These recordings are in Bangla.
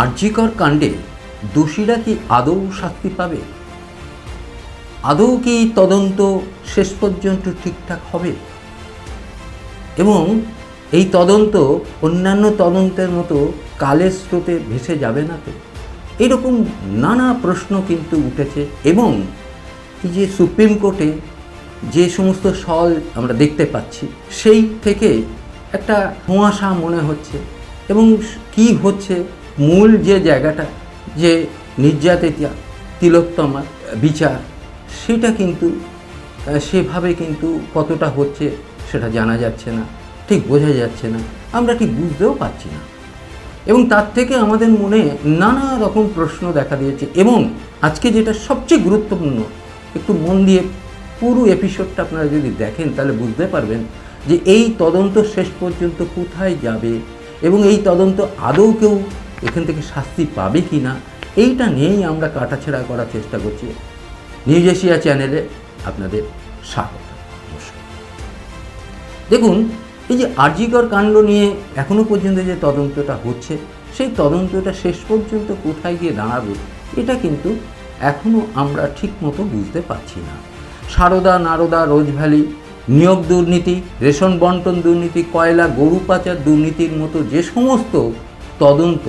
আর্যিকর কাণ্ডে দোষীরা কি আদৌ শাস্তি পাবে? আদৌ কি তদন্ত শেষ পর্যন্ত ঠিকঠাক হবে? এবং এই তদন্ত অন্যান্য তদন্তের মতো কালের স্রোতে ভেসে যাবে না তো? এরকম নানা প্রশ্ন কিন্তু উঠেছে এবং যে সুপ্রিম কোর্টে যে সমস্ত সল আমরা দেখতে পাচ্ছি, সেই থেকে একটা ধোঁয়াশা মনে হচ্ছে এবং কি হচ্ছে মূল যে জায়গাটা, যে নির্যাতিতা তিলোত্তমার বিচার, সেটা কিন্তু সেভাবে কিন্তু কতটা হচ্ছে সেটা জানা যাচ্ছে না, ঠিক বোঝা যাচ্ছে না। আমরা ঠিক বুঝতেও পারছি না। এবং তার থেকে আমাদের মনে নানা রকম প্রশ্ন দেখা দিয়েছে এবং আজকে যেটা সবচেয়ে গুরুত্বপূর্ণ, একটু মন দিয়ে পুরো এপিসোডটা আপনারা যদি দেখেন তাহলে বুঝতে পারবেন যে এই তদন্ত শেষ পর্যন্ত কোথায় যাবে এবং এই তদন্ত আদৌ কেউ এখান থেকে শাস্তি পাবে কি না, এইটা নিয়েই আমরা কাটাছেড়া করার চেষ্টা করছি। নিউজ এশিয়া চ্যানেলে আপনাদের স্বাগত। দেখুন, এই যে আরজিকর কাণ্ড নিয়ে এখনও পর্যন্ত যে তদন্তটা হচ্ছে, সেই তদন্তটা শেষ পর্যন্ত কোথায় গিয়ে দাঁড়াবে, এটা কিন্তু এখনও আমরা ঠিক মতো বুঝতে পারছি না। সারদা, নারদা রোজভ্যালি নিয়োগ দুর্নীতি, রেশন বন্টন দুর্নীতি, কয়লা, গরু পাচার দুর্নীতির মতো যে সমস্ত তদন্ত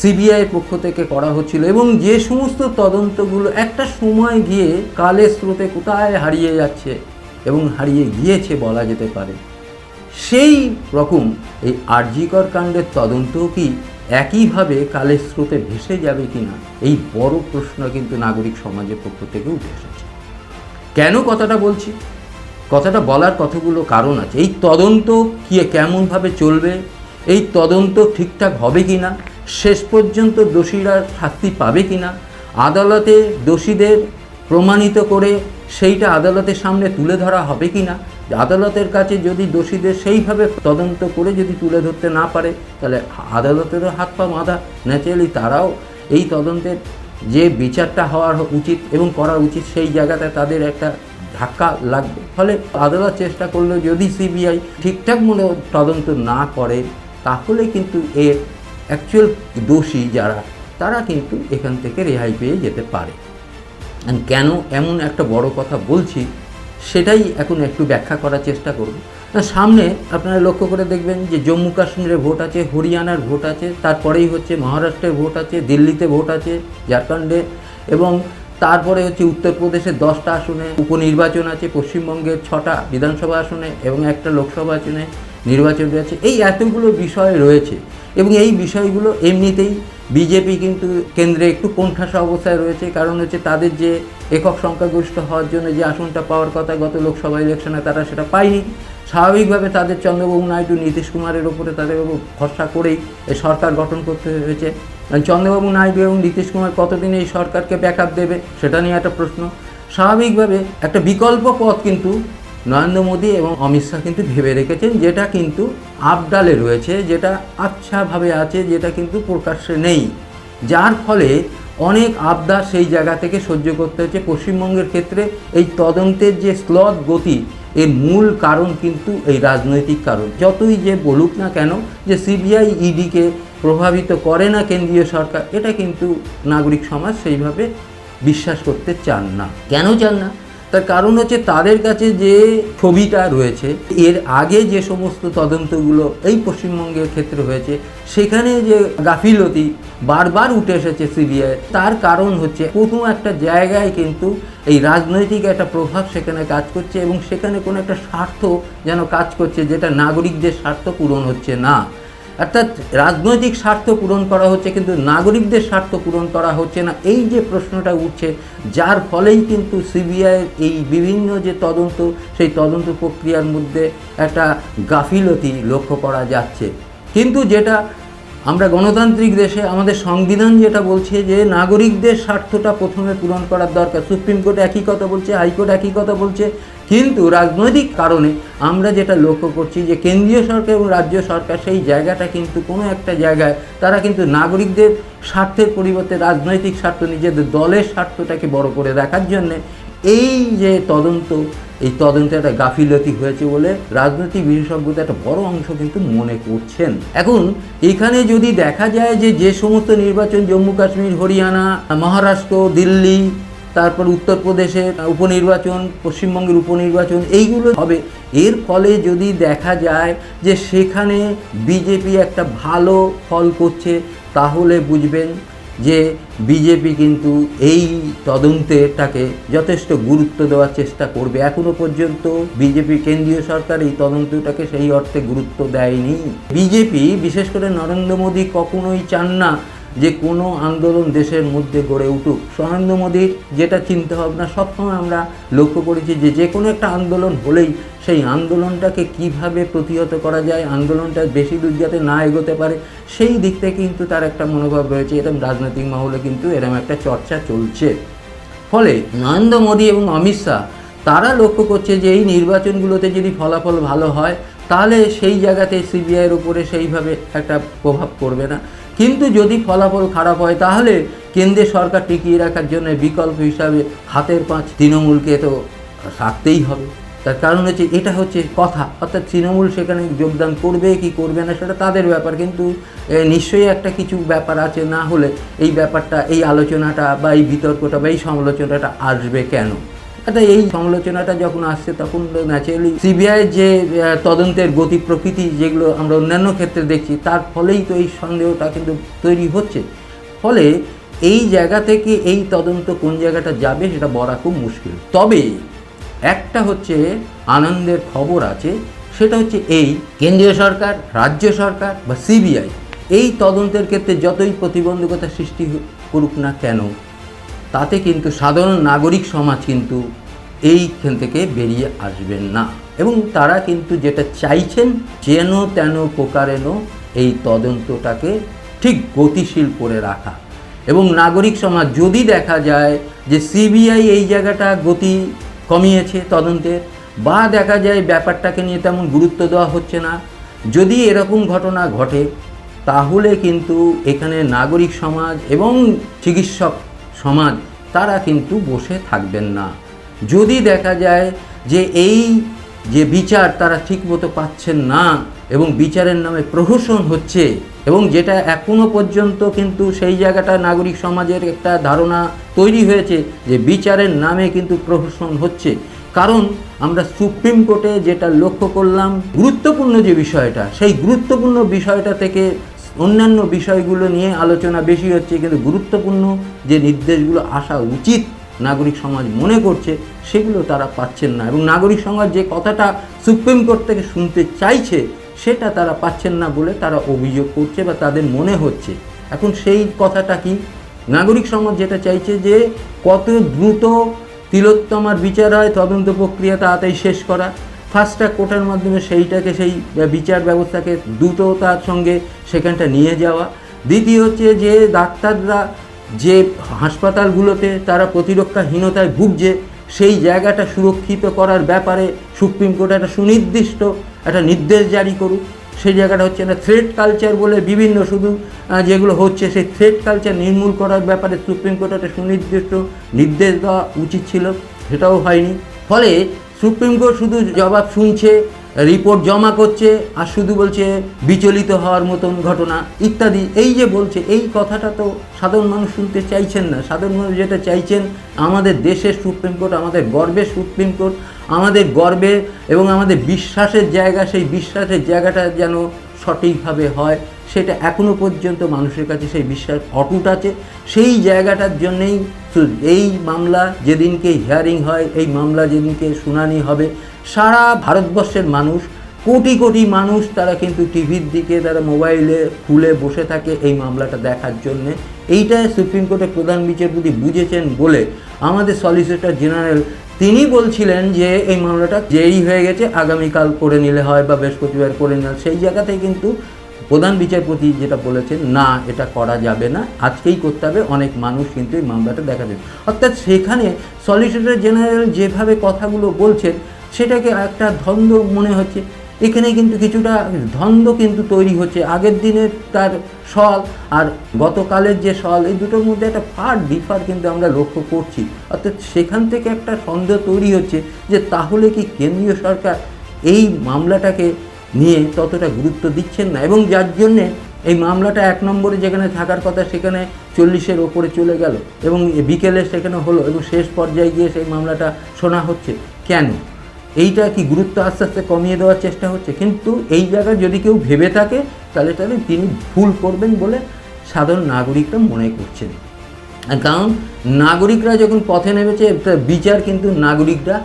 সিবিআই পক্ষ থেকে করা হচ্ছিল এবং যে সমস্ত তদন্তগুলো একটা সময় গিয়ে কালের স্রোতে কোথায় হারিয়ে যাচ্ছে এবং হারিয়ে গিয়েছে বলা যেতে পারে। সেই রকম এই আরজিকর কাণ্ডের তদন্তও কি একইভাবে কালের স্রোতে ভেসে যাবে কি না এই বড় প্রশ্ন কিন্তু নাগরিক সমাজের পক্ষ থেকে উঠে এসেছে। কেন কথাটা বলছি? কথাটা বলার কতগুলো কারণ আছে? এই তদন্ত কি কেমনভাবে চলবে? এই তদন্ত ঠিকঠাক হবে কি না শেষ পর্যন্ত দোষীরা শাস্তি পাবে কি না আদালতে দোষীদের প্রমাণিত করে সেইটা আদালতের সামনে তুলে ধরা হবে কি না আদালতের কাছে যদি দোষীদের সেইভাবে তদন্ত করে যদি তুলে ধরতে না পারে, তাহলে আদালতেরও হাত পা বাঁধা। ন্যাচারালি তারাও এই তদন্তের যে বিচারটা হওয়ার উচিত এবং করা উচিত, সেই জায়গাতে তাদের একটা ধাক্কা লাগবে। ফলে আদালত চেষ্টা করলেও যদি সিবিআই ঠিকঠাক মতো তদন্ত না করে, তাহলে কিন্তু এর অ্যাকচুয়াল দোষী যারা, তারা কিন্তু এখান থেকে রেহাই পেয়ে যেতে পারে। কেন এমন একটা বড় কথা বলছি, সেটাই এখন একটু ব্যাখ্যা করার চেষ্টা করব। সামনে আপনারা লক্ষ্য করে দেখবেন যে জম্মু কাশ্মীরে ভোট আছে, হরিয়ানার ভোট আছে, তারপরেই হচ্ছে মহারাষ্ট্রের ভোট আছে, দিল্লিতে ভোট আছে, ঝাড়খণ্ডে, এবং তারপরে হচ্ছে উত্তরপ্রদেশের দশটা আসনে, উপনির্বাচন আছে, পশ্চিমবঙ্গের ছটা বিধানসভা আসনে, এবং একটা লোকসভা আসনে। নির্বাচন রয়েছে। এই এতগুলো বিষয় রয়েছে এবং এই বিষয়গুলো এমনিতেই বিজেপি কিন্তু কেন্দ্রে একটু কোণঠাসা অবস্থায় রয়েছে। কারণ হচ্ছে তাদের যে একক সংখ্যাগরিষ্ঠ হওয়ার জন্য যে আসনটা পাওয়ার কথা গত লোকসভা ইলেকশনে তারা সেটা পায়নি। স্বাভাবিকভাবে তাদের চন্দ্রবাবু নাইডু, নীতিশ কুমারের ওপরে তাদের ভরসা করেই এই সরকার গঠন করতে হয়েছে। চন্দ্রবাবু নাইডু এবং নীতিশ কুমার কতদিন এই সরকারকে ব্যাকআপ দেবে সেটা নিয়ে একটা প্রশ্ন। স্বাভাবিকভাবে একটা বিকল্প পথ কিন্তু নরেন্দ্র মোদী এবং অমিত শাহ কিন্তু ভেবে রেখেছেন যেটা কিন্তু আপডালে রয়েছে, যেটা আচ্ছাভাবে আছে, যেটা কিন্তু প্রকাশ্যে নেই। যার ফলে অনেক আবদার সেই জায়গা থেকে সহ্য করতে হচ্ছে। পশ্চিমবঙ্গের ক্ষেত্রে এই তদন্তের যে স্লথ গতি, এর মূল কারণ কিন্তু এই রাজনৈতিক কারণ। যতই যে বলুক না কেন যে সিবিআই ইডিকে প্রভাবিত করে না কেন্দ্রীয় সরকার, এটা কিন্তু নাগরিক সমাজ সেইভাবে বিশ্বাস করতে চান না। কেন চান না? তার কারণ হচ্ছে তাদের কাছে যে ছবিটা রয়েছে, এর আগে যে সমস্ত তদন্তগুলো এই পশ্চিমবঙ্গের ক্ষেত্রে হয়েছে, সেখানে যে গাফিলতি বারবার উঠে এসেছে সিবিআই, তার কারণ হচ্ছে কোনো একটা জায়গায় কিন্তু এই রাজনৈতিক একটা প্রভাব সেখানে কাজ করছে এবং সেখানে কোনো একটা স্বার্থ যেন কাজ করছে যেটা নাগরিকদের স্বার্থ পূরণ হচ্ছে না। অর্থাৎ রাজনৈতিক স্বার্থ পূরণ করা হচ্ছে, কিন্তু নাগরিকদের স্বার্থ পূরণ করা হচ্ছে না। এই যে প্রশ্নটা উঠছে, যার ফলেই কিন্তু সিবিআইয়ের এই বিভিন্ন যে তদন্ত, সেই তদন্ত প্রক্রিয়ার মধ্যে একটা গাফিলতি লক্ষ্য করা যাচ্ছে। কিন্তু যেটা আমরা গণতান্ত্রিক দেশে আমাদের সংবিধান যেটা বলছে যে নাগরিকদের স্বার্থটা প্রথমে পূরণ করার দরকার। সুপ্রিম কোর্ট একই কথা বলছে, হাইকোর্ট একই কথা বলছে। কিন্তু রাজনৈতিক কারণে আমরা যেটা লক্ষ্য করছি যে কেন্দ্রীয় সরকার এবং রাজ্য সরকার সেই জায়গাটা কিন্তু কোনো একটা জায়গায় তারা কিন্তু নাগরিকদের স্বার্থের পরিবর্তে রাজনৈতিক স্বার্থ, নিজেদের দলের স্বার্থটাকে বড় করে দেখার জন্যে এই যে তদন্ত এই তদন্তে একটা গাফিলতি হয়েছে বলে রাজনৈতিক বিশেষজ্ঞদের একটা বড় অংশ কিন্তু মনে করছেন। এখন এখানে যদি দেখা যায় যে যে সমস্ত নির্বাচন জম্মু কাশ্মীর, হরিয়ানা, মহারাষ্ট্র, দিল্লি, তারপর উত্তরপ্রদেশের উপনির্বাচন, পশ্চিমবঙ্গের উপনির্বাচন, এইগুলো হবে। এর ফলে যদি দেখা যায় যে সেখানে বিজেপি একটা ভালো ফল করছে, তাহলে বুঝবেন যে বিজেপি কিন্তু এই তদন্তেটাকে যথেষ্ট গুরুত্ব দেওয়ার চেষ্টা করবে। এখনও পর্যন্ত বিজেপি কেন্দ্রীয় সরকার এই তদন্তটাকে সেই অর্থে গুরুত্ব দেয়নি। বিজেপি, বিশেষ করে নরেন্দ্র মোদী কখনোই চান না যে কোনো আন্দোলন দেশের মধ্যে গড়ে উঠুক। নরেন্দ্র মোদীর যেটা চিন্তা ভাবনা সবসময় আমরা লক্ষ্য করেছি যে যে কোনো একটা আন্দোলন হলেই সেই আন্দোলনটাকে কীভাবে প্রতিহত করা যায়, আন্দোলনটা বেশি দূর যাতে না এগোতে পারে, সেই দিক থেকে কিন্তু তার একটা মনোভাব রয়েছে। এরকম রাজনৈতিক মহলে কিন্তু এরকম একটা চর্চা চলছে। ফলে নরেন্দ্র মোদী এবং অমিত শাহ তারা লক্ষ্য করছে যে এই নির্বাচনগুলোতে যদি ফলাফল ভালো হয়, তাহলে সেই জায়গাতে সিবিআইয়ের উপরে সেইভাবে একটা প্রভাব পড়বে না। কিন্তু যদি ফলাফল খারাপ হয়, তাহলে কেন্দ্রের সরকার টিকিয়ে রাখার জন্য বিকল্প হিসাবে হাতের পাঁচ তৃণমূলকে তো রাখতেই হবে। তার কারণ হচ্ছে, এটা হচ্ছে কথা। অর্থাৎ তৃণমূল সেখানে যোগদান করবে কি করবে না, সেটা তাদের ব্যাপার। কিন্তু নিশ্চয়ই একটা কিছু ব্যাপার আছে, না হলে এই ব্যাপারটা, এই আলোচনাটা বা এই বিতর্কটা বা এই সমালোচনাটা আসবে কেন? আচ্ছা এই সমালোচনাটা যখন আসছে, তখন ন্যাচারালি সিবিআই যে তদন্তের গতি প্রকৃতি যেগুলো আমরা অন্যান্য ক্ষেত্রে দেখছি, তার ফলেই তো এই সন্দেহটা কিন্তু তৈরি হচ্ছে। ফলে এই জায়গা থেকে এই তদন্ত কোন জায়গাটা যাবে, সেটা বলা খুব মুশকিল। তবে একটা হচ্ছে আনন্দের খবর আছে, সেটা হচ্ছে এই কেন্দ্রীয় সরকার, রাজ্য সরকার বা সিবিআই এই তদন্তের ক্ষেত্রে যতই প্রতিবন্ধকতা সৃষ্টি করুক না কেন তাতে কিন্তু সাধারণ নাগরিক সমাজ কিন্তু এইখান থেকে বেরিয়ে আসবেন না। এবং তারা কিন্তু যেটা চাইছেন, যেন তেন প্রকারেন এই তদন্তটাকে ঠিক গতিশীল করে রাখা। এবং নাগরিক সমাজ যদি দেখা যায় যে সিবিআই এই জায়গাটা গতি কমিয়েছে তদন্তের বা দেখা যায় ব্যাপারটাকে নিয়ে তেমন গুরুত্ব দেওয়া হচ্ছে না, যদি এরকম ঘটনা ঘটে, তাহলে কিন্তু এখানে নাগরিক সমাজ এবং চিকিৎসক সমাজ তারা কিন্তু বসে থাকবেন না। যদি দেখা যায় যে এই যে বিচার তারা ঠিকমতো পাচ্ছেন না এবং বিচারের নামে প্রহসন হচ্ছে এবং যেটা এখনও পর্যন্ত কিন্তু সেই জায়গাটা নাগরিক সমাজের একটা ধারণা তৈরি হয়েছে যে বিচারের নামে কিন্তু প্রহসন হচ্ছে। কারণ আমরা সুপ্রিম কোর্টে যেটা লক্ষ্য করলাম, গুরুত্বপূর্ণ যে বিষয়টা, সেই গুরুত্বপূর্ণ বিষয়টা থেকে অন্যান্য বিষয়গুলো নিয়ে আলোচনা বেশি হচ্ছে, কিন্তু গুরুত্বপূর্ণ যে নির্দেশগুলো আসা উচিত নাগরিক সমাজ মনে করছে, সেগুলো তারা পাচ্ছেন না। এবং নাগরিক সমাজ যে কথাটা সুপ্রিম কোর্ট থেকে শুনতে চাইছে, সেটা তারা পাচ্ছেন না বলে তারা অভিযোগ করছে বা তাদের মনে হচ্ছে। এখন সেই কথাটা কি? নাগরিক সমাজ যেটা চাইছে যে কত দ্রুত তিলোত্তমার বিচার হয়, তদন্ত প্রক্রিয়া তাড়াতাড়ি শেষ করা। ফার্স্ট ট্র্যাক কোর্টের মাধ্যমে সেইটাকে, সেই বিচার ব্যবস্থাকে দ্রুততার সঙ্গে সেখানটা নিয়ে যাওয়া। দ্বিতীয় হচ্ছে যে ডাক্তাররা যে হাসপাতালগুলোতে তারা প্রতিরক্ষাহীনতায় ভুগছে, সেই জায়গাটা সুরক্ষিত করার ব্যাপারে সুপ্রিম কোর্ট একটা সুনির্দিষ্ট একটা নির্দেশ জারি করুক। সেই জায়গাটা হচ্ছে না থ্রেড কালচার বলে বিভিন্ন শুধু যেগুলো হচ্ছে সেই থ্রেড কালচার নির্মূল করার ব্যাপারে সুপ্রিম কোর্ট একটা সুনির্দিষ্ট নির্দেশ দেওয়া উচিত ছিল, সেটাও হয়নি। ফলে সুপ্রিম কোর্ট শুধু জবাব শুনছে, রিপোর্ট জমা করছে, আর শুধু বলছে বিচলিত হওয়ার মতন ঘটনা ইত্যাদি। এই যে বলছে, এই কথাটা তো সাধারণ মানুষ শুনতে চাইছেন না। সাধারণ মানুষ যেটা চাইছেন, আমাদের দেশের সুপ্রিম কোর্ট, আমাদের গর্বের সুপ্রিম কোর্ট, আমাদের গর্বে এবং আমাদের বিশ্বাসের জায়গা, সেই বিশ্বাসের জায়গাটা যেন সঠিকভাবে হয়, সেটা এখনও পর্যন্ত মানুষের কাছে সেই বিশ্বাস অটুট আছে। সেই জায়গাটার জন্যেই এই মামলা যেদিনকে হিয়ারিং হয়, এই মামলা যেদিনকে শুনানি হবে, সারা ভারতবর্ষের মানুষ, কোটি কোটি মানুষ তারা কিন্তু টিভির দিকে, তারা মোবাইলে খুলে বসে থাকে এই মামলাটা দেখার জন্যে। এইটাই সুপ্রিম কোর্টের প্রধান বিচারপতি বুঝেছেন বলে আমাদের সলিসিটর জেনারেল তিনি বলছিলেন যে এই মামলাটা যেই হয়ে গেছে, আগামীকাল করে নিলে হয় বা বৃহস্পতিবার করে নিলে সেই জায়গাতেই কিন্তু প্রধান বিচারপতি যেটা বলেছেন, না, এটা করা যাবে না, আজকেই করতে হবে। অনেক মানুষ কিন্তু এই মামলাটা দেখা যাবে অর্থাৎ সেখানে সলিসিটর জেনারেল যেভাবে কথাগুলো বলছেন, সেটাকে একটা ধন্দ মনে হচ্ছে। এখানে কিন্তু কিছুটা দ্বন্দ্ব কিন্তু তৈরি হচ্ছে। আগের দিনের তার সল আর গতকালের যে সল এই দুটোর মধ্যে একটা ফার ডিফার কিন্তু আমরা লক্ষ্য করছি। অর্থাৎ সেখান থেকে একটা সন্দেহ তৈরি হচ্ছে যে তাহলে কি কেন্দ্রীয় সরকার এই মামলাটাকে নিয়ে ততটা গুরুত্ব দিচ্ছেন না? এবং যার জন্যে এই মামলাটা এক নম্বরে যেখানে থাকার কথা, সেখানে চল্লিশের ওপরে চলে গেল এবং বিকেলে সেখানে হলো এবং শেষ পর্যায়ে গিয়ে সেই মামলাটা শোনা হচ্ছে। কেন? এইটা কি গুরুত্ব আস্তে আস্তে কমিয়ে দেওয়ার চেষ্টা হচ্ছে? কিন্তু এই জায়গায় যদি কেউ ভেবে থাকে, তাহলে তাহলে তিনি ভুল করবেন বলে সাধারণ নাগরিকরা মনে করছেন। কারণ, নাগরিকরা যখন পথে নেমেছে বিচার কিন্তু নাগরিকরা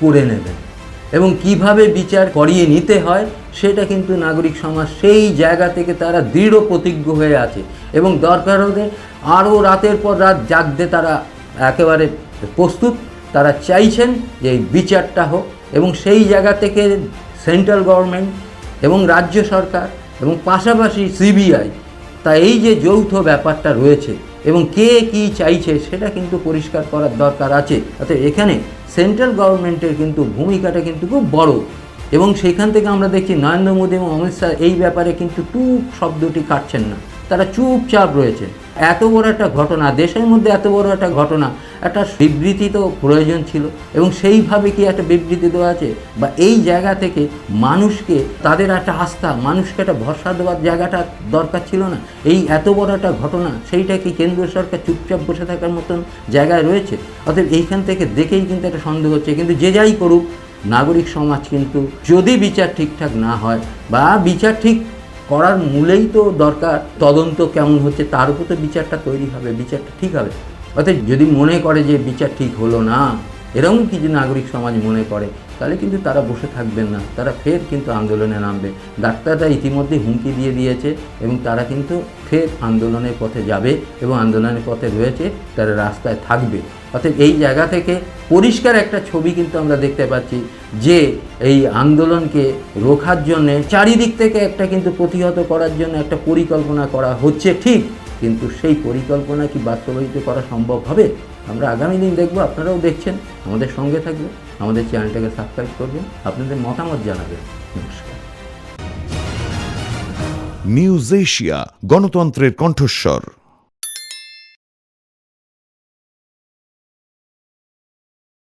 করে নেবেন। এবং কীভাবে বিচার করিয়ে নিতে হয়, সেটা কিন্তু নাগরিক সমাজ সেই জায়গা থেকে তারা দৃঢ় প্রতিজ্ঞ হয়ে আছে। এবং দরকার হলে আরও রাতের পর রাত জাগতে তারা একেবারে প্রস্তুত। তারা চাইছেন যে এই বিচারটা হোক। এবং সেই জায়গা থেকে সেন্ট্রাল গভর্নমেন্ট এবং রাজ্য সরকার এবং পাশাপাশি সিবিআই তা এই যে যৌথ ব্যাপারটা রয়েছে এবং কে কি চাইছে সেটা কিন্তু পরিষ্কার করার দরকার আছে। অর্থাৎ এখানে সেন্ট্রাল গভর্নমেন্টের কিন্তু ভূমিকাটা কিন্তু খুব বড় এবং সেখান থেকে আমরা দেখছি নরেন্দ্র মোদী এবং অমিত শাহ এই ব্যাপারে কিন্তু টুক শব্দটি কাটছেন না। তারা চুপচাপ রয়েছে। এত বড় একটা ঘটনা, দেশের মধ্যে এত বড় একটা ঘটনা, একটা বিবৃতি তো প্রয়োজন ছিল এবং সেইভাবে কি একটা বিবৃতি দেওয়া আছে? বা এই জায়গা থেকে মানুষকে, তাদের একটা আস্থা, মানুষকে একটা ভরসা দেওয়ার জায়গাটা দরকার ছিল না? এই এত বড় একটা ঘটনা, সেইটা কি কেন্দ্রীয় সরকার চুপচাপ বসে থাকার মতন জায়গায় রয়েছে? অতএব এইখান থেকে দেখেই কিন্তু একটা সন্দেহ হচ্ছে। কিন্তু যে যাই করুক, নাগরিক সমাজ কিন্তু যদি বিচার ঠিকঠাক না হয় বা বিচার ঠিক করার মূলেই তো দরকার তদন্ত কেমন হচ্ছে, তার উপর তো বিচারটা তৈরি হবে, বিচারটা ঠিক হবে। অর্থাৎ যদি মনে করে যে বিচার ঠিক হলো না, এরকম কিছু নাগরিক সমাজ মনে করে, তাহলে কিন্তু তারা বসে থাকবেন না, তারা ফের কিন্তু আন্দোলনে নামবে। ডাক্তাররা ইতিমধ্যে হুমকি দিয়ে দিয়েছে এবং তারা কিন্তু ফের আন্দোলনের পথে যাবে এবং আন্দোলনের পথে রয়েছে, তারা রাস্তায় থাকবে। অর্থাৎ এই জায়গা থেকে পরিষ্কার একটা ছবি কিন্তু আমরা দেখতে পাচ্ছি যে এই আন্দোলনকে রোখার জন্যে, চারিদিক থেকে একটা কিন্তু প্রতিহত করার জন্য একটা পরিকল্পনা করা হচ্ছে ঠিক, কিন্তু সেই পরিকল্পনা কি বাস্তবায়িত করা সম্ভব হবে? আমরা আগামী দিন দেখব, আপনারাও দেখছেন, আমাদের সঙ্গে থাকবেন, আমাদের চ্যানেলটাকে সাবস্ক্রাইব করবেন, আপনাদের মতামত জানাবেন। নমস্কার। নিউজ এশিয়া, গণতন্ত্রের কণ্ঠস্বর।